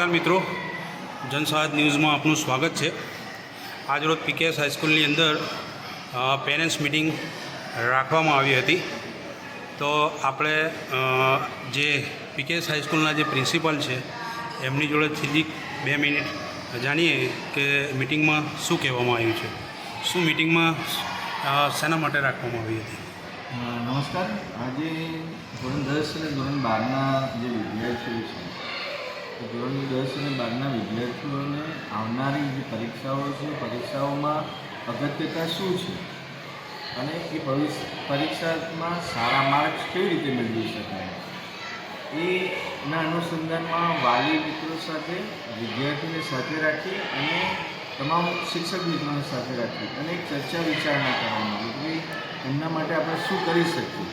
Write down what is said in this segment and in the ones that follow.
નમસ્કાર મિત્રો. જનસહાદ ન્યૂઝમાં આપનું સ્વાગત છે. આજરોજ પીકેએસ હાઈસ્કૂલની અંદર પેરેન્ટ્સ મિટિંગ રાખવામાં આવી હતી. તો આપણે જે પીકેએસ હાઈસ્કૂલના જે પ્રિન્સિપાલ છે, એમની જોડે સીધી બે મિનિટ જાણીએ કે મિટિંગમાં શું કહેવામાં આવ્યું છે? શું મિટિંગમાં શેના માટે રાખવામાં આવી હતી? નમસ્કાર. આજે ધોરણ દસ અને ધોરણ બારના જે વિદ્યાર્થીઓ છે તો ધોરણ દસ અને બારના વિદ્યાર્થીઓને આવનારી જે પરીક્ષાઓ છે, પરીક્ષાઓમાં અગત્યતા શું છે? અને એ પરીક્ષામાં સારા માર્ક્સ કેવી રીતે મેળવી શકાય? એના અનુસંધાનમાં વાલી મિત્રો સાથે, વિદ્યાર્થીને સાથે રાખી અને તમામ શિક્ષક મિત્રોને સાથે રાખી અને એક ચર્ચા વિચારણા કરવાની કે એમના માટે આપણે શું કરી શકીએ?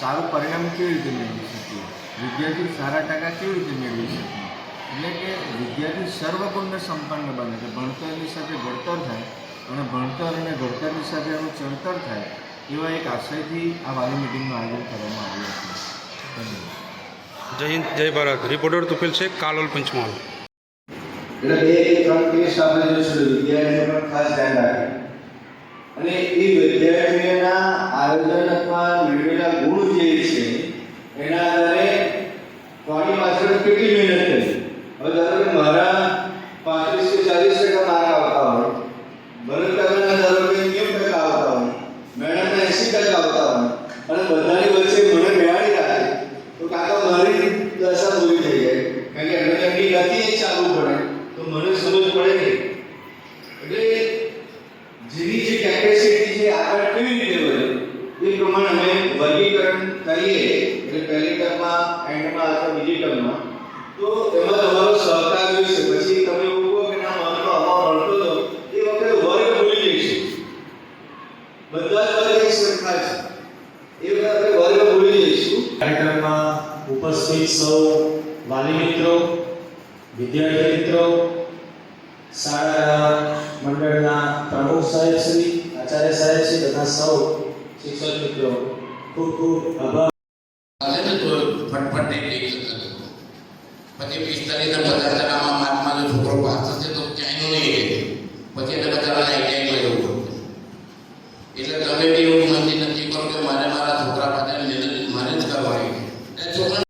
સારું પરિણામ કેવી રીતે મેળવી શકીએ? વિદ્યાર્થી સારા ટકા કેવી રીતે મેળવી શકીએ? એટલે કે વિદ્યાર્થી સર્વગુણને સંપન્ન બને છે. ભણતરની સાથે ઘડતર થાય અને ભણતર અને ઘડતરની સાથે એનું ચણતર થાય એવા એક આશયથી આ વાલી મિટિંગનું આયોજન કરવામાં આવ્યું હતું. ધન્યવાદ. જય હિન્દ જય ભારત. રિપોર્ટર તુફેલ છે કાલોલ પંચમહાલ. એટલે બે કે ત્રણ કેસ આપણે જોઈશું વિદ્યાર્થીઓ પર ખાસ ધ્યાન રાખે અને એ વિદ્યાર્થીઓના આયોજન અથવા મેળવેલા ગુણ જે છે એના આધારે કોની પાછળ કેટલી મહેનત કરી હવે ધારો કે મારા પાંત્રીસ કે ચાલીસ ટકા માર્ક આવતા હોય ભરત કાકાના ધારો કે નેવું ટકા આવતા હોય મેડમના એંસી ટકા આવતા હોય અને બધાની વચ્ચે મને બેહાડી રાખે તો કાકા મારી દશા પૂરી થઈ જાય કારણ કે એમને એમની ગતિ જ ચાલુ પડે તો મને સમજ પડે નહીં એટલે જેની જે કેપેસિટી છે આગળ કેવી રીતે પ્રમાણે અમે વર્ગીકરણ કરીએ એટલે પહેલી ટર્મમાં એન્ડમાં અથવા બીજી ટર્મમાં. તો એમાં તમારો સહકાર જોઈશે. પછી તમે એવું કહો કે ના મને તો આમાં મળતો હતો એ વખતે વર્ગ ભૂલી જઈશું. બધા જ વર્ગ એક સરખા છે એ વખતે આપણે વર્ગ ભૂલી જઈશું. કાર્યક્રમમાં ઉપસ્થિત સૌ વાલી મિત્રો, વિદ્યાર્થી મિત્રો શાળાના મંડળના પ્રમુખ સાહેબ શ્રી, આચાર્ય સાહેબ શ્રી, તથા સૌ શિક્ષક મિત્રો ખૂબ ખૂબ આભાર એટલે તમે બી એવું મનથી નક્કી કરો કે મારે મારા છોકરા માટે મહેનત મારે જ